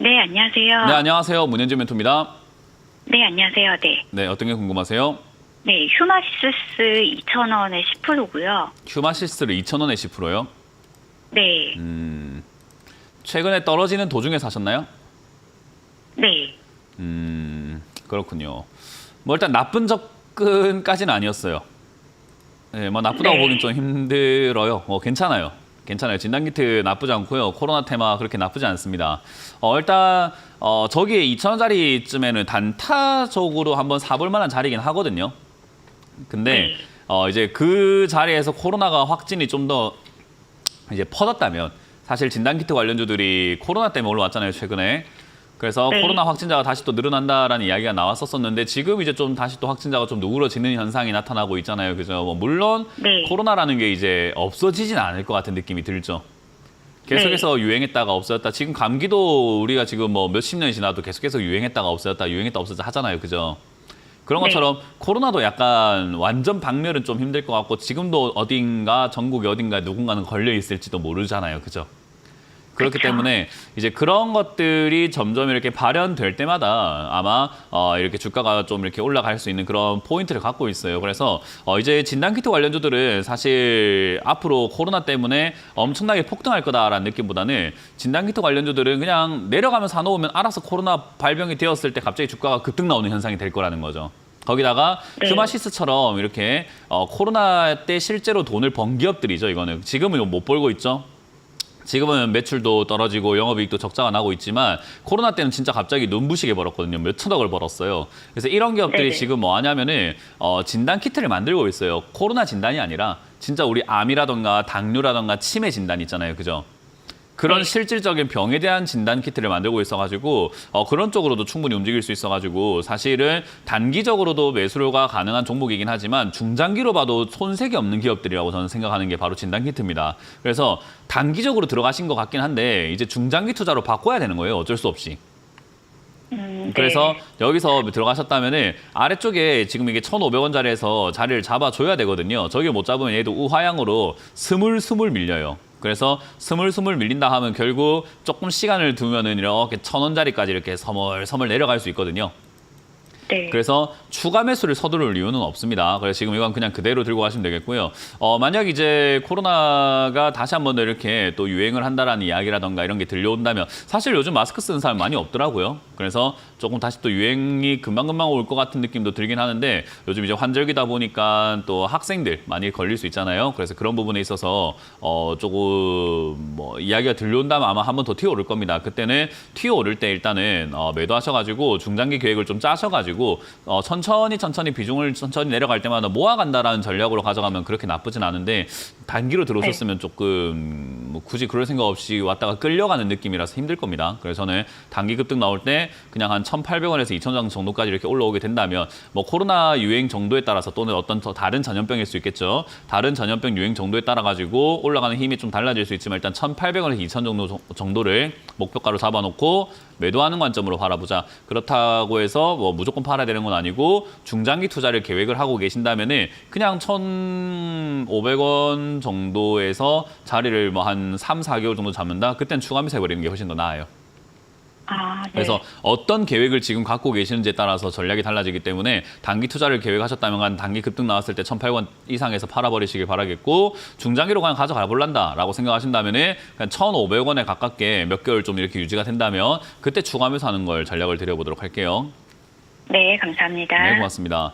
네, 안녕하세요. 네, 안녕하세요. 문현진 멘토입니다. 네, 안녕하세요. 네. 네, 어떤 게 궁금하세요? 네, 휴마시스스 2,000원에 10%고요. 휴마시스를 2,000원에 10%요? 네. 음, 최근에 떨어지는 도중에 사셨나요? 네. 음, 그렇군요. 뭐 일단 나쁜 접근까지는 아니었어요. 네, 뭐 나쁘다고 네. 보긴 좀 힘들어요. 뭐 괜찮아요. 괜찮아요. 진단 키트 나쁘지 않고요. 코로나 테마 그렇게 나쁘지 않습니다. 어, 일단 어, 저기에 2,000원짜리쯤에는 단타적으로 한번 사볼 만한 자리긴 하거든요. 근데 네. 어, 이제 그 자리에서 코로나가 확진이 좀 더 이제 퍼졌다면 사실 진단 키트 관련주들이 코로나 때문에 올라왔잖아요 최근에 그래서 네. 코로나 확진자가 다시 또 늘어난다라는 이야기가 나왔었었는데 지금 이제 좀 다시 또 확진자가 좀 누그러지는 현상이 나타나고 있잖아요 그죠 뭐 물론 네. 코로나라는 게 이제 없어지진 않을 것 같은 느낌이 들죠 계속해서 유행했다가 없어졌다 지금 감기도 우리가 지금 뭐 몇십 년이 지나도 계속해서 유행했다가 없어졌다 유행했다 없어졌다 하잖아요 그죠 그런 네. 것처럼 코로나도 약간 완전 박멸은 좀 힘들 것 같고 지금도 어딘가 전국에 어딘가 누군가는 걸려 있을지도 모르잖아요. 그죠? 그렇기 그쵸. 때문에 이제 그런 것들이 점점 이렇게 발현될 때마다 아마 어 이렇게 주가가 좀 이렇게 올라갈 수 있는 그런 포인트를 갖고 있어요. 그래서 어 이제 진단키트 관련주들은 사실 앞으로 코로나 때문에 엄청나게 폭등할 거다라는 느낌보다는 진단키트 관련주들은 그냥 내려가면 사놓으면 알아서 코로나 발병이 되었을 때 갑자기 주가가 급등 나오는 현상이 될 거라는 거죠. 거기다가 네. 휴마시스처럼 이렇게 어, 코로나 때 실제로 돈을 번 기업들이죠. 이거는 지금은 못 벌고 있죠. 지금은 매출도 떨어지고 영업이익도 적자가 나고 있지만 코로나 때는 진짜 갑자기 눈부시게 벌었거든요. 몇 천억을 벌었어요. 그래서 이런 기업들이 네네. 지금 뭐 하냐면은 어, 진단 키트를 만들고 있어요. 코로나 진단이 아니라 진짜 우리 암이라던가 당뇨라던가 치매 진단 있잖아요. 그죠? 그런 네. 실질적인 병에 대한 진단 키트를 만들고 있어가지고 어, 그런 쪽으로도 충분히 움직일 수 있어가지고 사실은 단기적으로도 매수가 가능한 종목이긴 하지만 중장기로 봐도 손색이 없는 기업들이라고 저는 생각하는 게 바로 진단 키트입니다. 그래서 단기적으로 들어가신 것 같긴 한데 이제 중장기 투자로 바꿔야 되는 거예요. 어쩔 수 없이. 음, 네. 그래서 여기서 들어가셨다면은 아래쪽에 지금 이게 1,500원짜리에서 자리를 잡아줘야 되거든요. 저기 못 잡으면 얘도 우하향으로 스물스물 밀려요. 그래서 스물스물 밀린다 하면 결국 조금 시간을 두면은 이렇게 천 원짜리까지 이렇게 서멀서멀 내려갈 수 있거든요. 네. 그래서 추가 매수를 서두를 이유는 없습니다. 그래서 지금 이건 그냥 그대로 들고 가시면 되겠고요. 어, 만약 이제 코로나가 다시 한번 더 이렇게 또 유행을 한다라는 이야기라던가 이런 게 들려온다면 사실 요즘 마스크 쓰는 사람 많이 없더라고요. 그래서 조금 다시 또 유행이 금방금방 올 것 같은 느낌도 들긴 하는데 요즘 이제 환절기다 보니까 또 학생들 많이 걸릴 수 있잖아요. 그래서 그런 부분에 있어서 어, 조금 뭐 이야기가 들려온다면 아마 한 번 더 튀어오를 겁니다. 그때는 튀어오를 때 일단은 어, 매도하셔가지고 중장기 계획을 좀 짜셔가지고 어, 천천히 천천히 비중을 천천히 내려갈 때마다 모아간다라는 전략으로 가져가면 그렇게 나쁘진 않은데 단기로 들어오셨으면 조금 뭐 굳이 그럴 생각 없이 왔다가 끌려가는 느낌이라서 힘들 겁니다. 그래서 저는 단기 급등 나올 때 그냥 한 1,800원에서 2,000원 정도까지 이렇게 올라오게 된다면 뭐 코로나 유행 정도에 따라서 또는 어떤 더 다른 전염병일 수 있겠죠. 다른 전염병 유행 정도에 따라 가지고 올라가는 힘이 좀 달라질 수 있지만 일단 1,800원에서 2,000 정도 정- 정도를 목표가로 잡아놓고 매도하는 관점으로 바라보자. 그렇다고 해서 뭐 무조건 팔아야 되는 건 아니고 중장기 투자를 계획을 하고 계신다면은 그냥 1,500원 정도에서 자리를 뭐 한 3, 4개월 정도 잡는다. 그땐 추가 매수 해버리는 게 훨씬 더 나아요. 아, 네. 그래서 어떤 계획을 지금 갖고 계시는지에 따라서 전략이 달라지기 때문에 단기 투자를 계획하셨다면 단기 급등 나왔을 때 1,800원 이상에서 팔아버리시길 바라겠고 중장기로 그냥 가져가 볼란다라고 생각하신다면은 그냥 1,500원에 가깝게 몇 개월 좀 이렇게 유지가 된다면 그때 추가 매수하는 걸 전략을 드려보도록 할게요. 네, 감사합니다. 네, 고맙습니다.